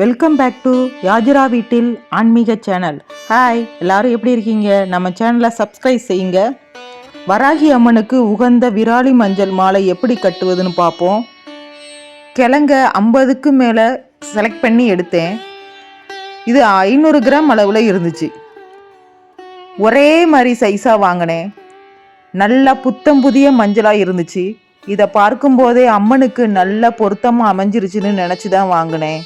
Welcome back to யாஜிரா வீட்டில் ஆன்மீக channel hi எல்லாரும் எப்படி இருக்கீங்க? நம்ம சேனலை சப்ஸ்கிரைப் செய்யுங்க. வராகி அம்மனுக்கு உகந்த விராலி மஞ்சள் மாலை எப்படி கட்டுவதுன்னு பார்ப்போம். கிழங்க ஐம்பதுக்கு மேலே செலக்ட் பண்ணி எடுத்தேன். இது ஐநூறு கிராம் அளவில் இருந்துச்சு. ஒரே மாதிரி சைஸாக வாங்கினேன். நல்லா புத்தம் புதிய மஞ்சளாக இருந்துச்சு. இதை பார்க்கும்போதே அம்மனுக்கு நல்ல பொருத்தமாக அமைஞ்சிருச்சுன்னு நினச்சி தான் வாங்கினேன்.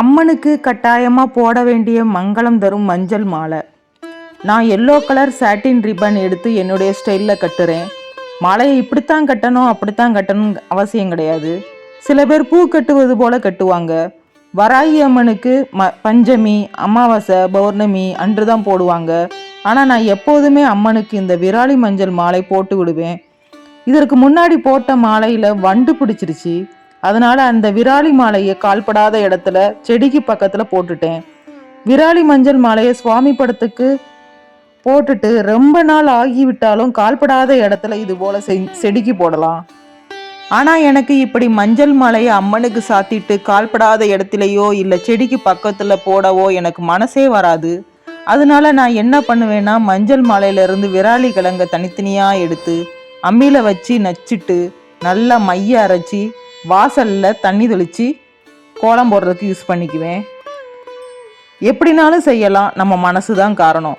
அம்மனுக்கு கட்டாயமாக போட வேண்டிய மங்களம் தரும் மஞ்சள் மாலை. நான் எல்லோ கலர் சாட்டின் ரிப்பன் எடுத்து என்னுடைய ஸ்டைலில் கட்டுறேன். மாலையை இப்படித்தான் கட்டணும் அப்படித்தான் கட்டணும் அவசியம் கிடையாது. சில பேர் பூ கட்டுவது போல கட்டுவாங்க. வராகி அம்மனுக்கு ம பஞ்சமி அமாவாசை பௌர்ணமி அன்று தான் போடுவாங்க. ஆனால் நான் எப்போதுமே அம்மனுக்கு இந்த விராலி மஞ்சள் மாலை போட்டு விடுவேன். இதற்கு முன்னாடி போட்ட மாலையில் வண்டு பிடிச்சிருச்சு. அதனால அந்த விராலி மாலையை கால்படாத இடத்துல செடிக்கு பக்கத்தில் போட்டுட்டேன். விராலி மஞ்சள் மாலையை சுவாமி படத்துக்கு போட்டுட்டு ரொம்ப நாள் ஆகிவிட்டாலும் கால்படாத இடத்துல இது போல செடிக்கு போடலாம். ஆனால் எனக்கு இப்படி மஞ்சள் மாலையை அம்மனுக்கு சாத்திட்டு கால்படாத இடத்துலையோ இல்லை செடிக்கு பக்கத்தில் போடவோ எனக்கு மனசே வராது. அதனால நான் என்ன பண்ணுவேன்னா மஞ்சள் மாலையிலேருந்து விராலி கிழங்க தனித்தனியாக எடுத்து அம்மியில் வச்சு நச்சிட்டு நல்லா மைய அரைச்சி வாசலில் தண்ணி தெளித்து கோலம் போடுறதுக்கு யூஸ் பண்ணிக்குவேன். எப்படினாலும் செய்யலாம். நம்ம மனசு தான் காரணம்.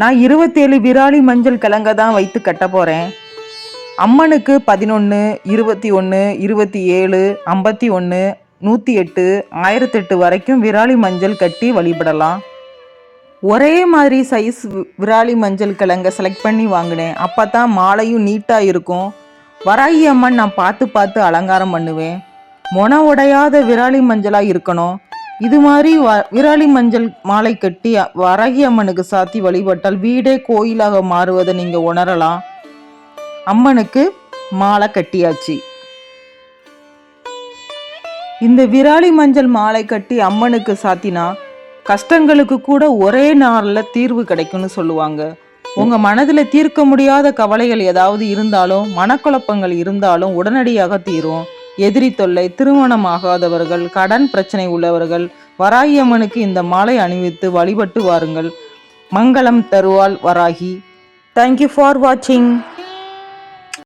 நான் இருபத்தேழு விராலி மஞ்சள் கிழங்க தான் வைத்து கட்ட போகிறேன் அம்மனுக்கு பதினொன்று இருபத்தி ஒன்று இருபத்தி ஏழு ஐம்பத்தி ஒன்று நூற்றி எட்டு ஆயிரத்தெட்டு வரைக்கும் விராலி மஞ்சள் கட்டி வழிபடலாம். ஒரே மாதிரி சைஸ் விராலி மஞ்சள் கிழங்க செலக்ட் பண்ணி வாங்கினேன். அப்போ தான் மாலையும் நீட்டாக இருக்கும். வராகி அம்மன் நான் பார்த்து பார்த்து அலங்காரம் பண்ணுவேன். மொன உடையாத விராலி மஞ்சளாக இருக்கணும். இது மாதிரி வ விராலி மஞ்சள் மாலை கட்டி வராகி அம்மனுக்கு சாத்தி வழிபட்டால் வீடே கோயிலாக மாறுவதை நீங்கள் உணரலாம். அம்மனுக்கு மாலை கட்டியாச்சு. இந்த விராலி மஞ்சள் மாலை கட்டி அம்மனுக்கு சாத்தினா கஷ்டங்களுக்கு கூட ஒரே நாளில் தீர்வு கிடைக்கும்னு சொல்லுவாங்க. உங்க மனதில் தீர்க்க முடியாத கவலைகள் ஏதாவது இருந்தாலும் மனக்குழப்பங்கள் இருந்தாலும் உடனடியாக தீரும். எதிரி தொல்லை திருமணம் ஆகாதவர்கள் கடன் பிரச்சனை உள்ளவர்கள் வராகி அம்மனுக்கு இந்த மாலை அணிவித்து வழிபட்டு வாருங்கள். மங்களம் தருவாள் வராகி. தேங்க்யூ ஃபார் வாட்சிங்